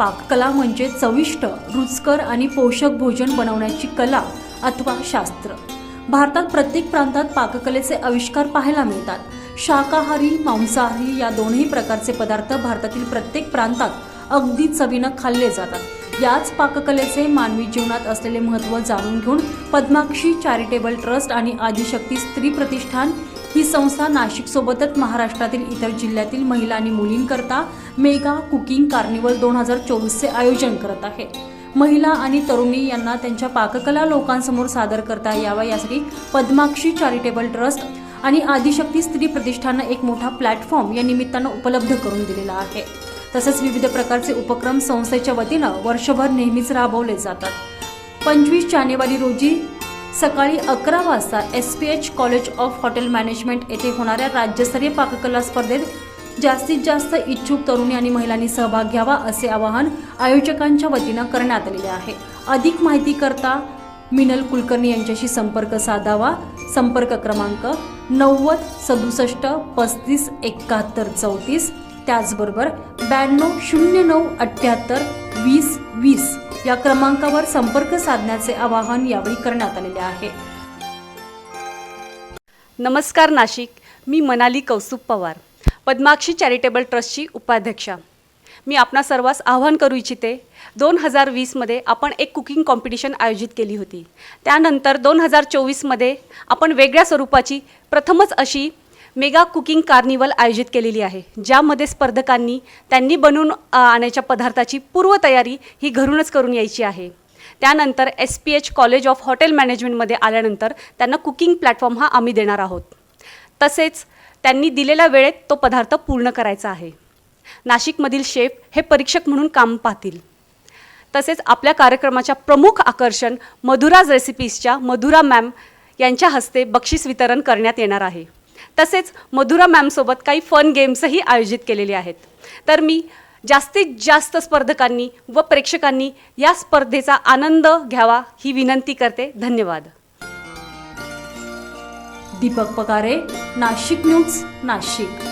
पाककला म्हणजे चविष्ट रुचकर आणि पोषक भोजन बनवण्याची कला अथवा शास्त्र. भारतात प्रत्येक प्रांतात पाककलेचे आविष्कार पाहायला मिळतात. शाकाहारी मांसाहारी या दोन्ही प्रकारचे पदार्थ भारतातील प्रत्येक प्रांतात अगदी चवीनं खाल्ले जातात. याच पाककलेचे मानवी जीवनात असलेले महत्त्व जाणून घेऊन पद्माक्षी चॅरिटेबल ट्रस्ट आणि आदिशक्ती स्त्री प्रतिष्ठान ही संस्था नाशिकसोबतच महाराष्ट्रातील इतर जिल्ह्यातील महिला आणि मुलींकरता मेगा कुकिंग कार्निवल दोन हजार चोवीसचे आयोजन करत आहे. महिला आणि तरुणी यांना त्यांच्या पाककला लोकांसमोर सादर करता यावा यासाठी पद्माक्षी चॅरिटेबल ट्रस्ट आणि आदिशक्ती स्त्री प्रतिष्ठानं एक मोठा प्लॅटफॉर्म या निमित्तानं उपलब्ध करून दिलेला आहे. तसंच विविध प्रकारचे उपक्रम संस्थेच्या वतीनं वर्षभर नेहमीच राबवले जातात. पंचवीस जानेवारी रोजी सकाळी अकरा वाजता S P H college of hotel management येथे होणाऱ्या राज्यस्तरीय पाककला स्पर्धेत जास्तीत जास्त इच्छुक तरुणी आणि महिलांनी सहभाग घ्यावा असे आवाहन आयोजकांच्या वतीनं करण्यात आलेले आहे. अधिक माहिती करता मिनल कुलकर्णी यांच्याशी संपर्क साधावा. संपर्क क्रमांक नव्वद सदुसष्ट पस्तीस एकाहत्तर चौतीस. त्याचबरोबर ब्याण्णव शून्य नऊ अठ्ठ्याहत्तर वीस वीस. या क्रमांकावर संपर्क साधण्याचे आवाहन यावेळी करण्यात आलेले आहे. नमस्कार नाशिक मी मनाली कौस्तुभ पवार पद्माक्षी चॅरिटेबल ट्रस्टची उपाध्यक्षा. मी आपणा सर्वांस आवाहन करू इच्छिते दोन हजार वीसमध्ये आपण एक कुकिंग कॉम्पिटिशन आयोजित केली होती. त्यानंतर दोन हजार चोवीसमध्ये आपण वेगळ्या स्वरूपाची प्रथमच अशी मेगा कुकिंग कार्निवल आयोजित केलेली आहे ज्यामध्ये स्पर्धकांनी त्यांनी बनवून आणायच्या पदार्थाची पूर्वतयारी ही घरूनच करून यायची आहे. त्यानंतर S P H college of hotel मॅनेजमेंटमध्ये आल्यानंतर त्यांना कुकिंग प्लॅटफॉर्म हा आम्ही देणार आहोत. तसेच त्यांनी दिलेल्या वेळेत तो पदार्थ पूर्ण करायचा आहे. नाशिकमधील शेफ हे परीक्षक म्हणून काम पाहतील. तसेच आपल्या कार्यक्रमाच्या प्रमुख आकर्षण मधुराज रेसिपीजच्या मधुरा मॅम यांच्या हस्ते बक्षीस वितरण करण्यात येणार आहे. तसेच मधुरा मॅमसोबत काही फन गेम्सही आयोजित केलेले आहेत. तर मी जास्तीत जास्त स्पर्धकांनी व प्रेक्षकांनी या स्पर्धेचा आनंद घ्यावा ही विनंती करते. धन्यवाद. दीपक पकारे नाशिक न्यूज नाशिक.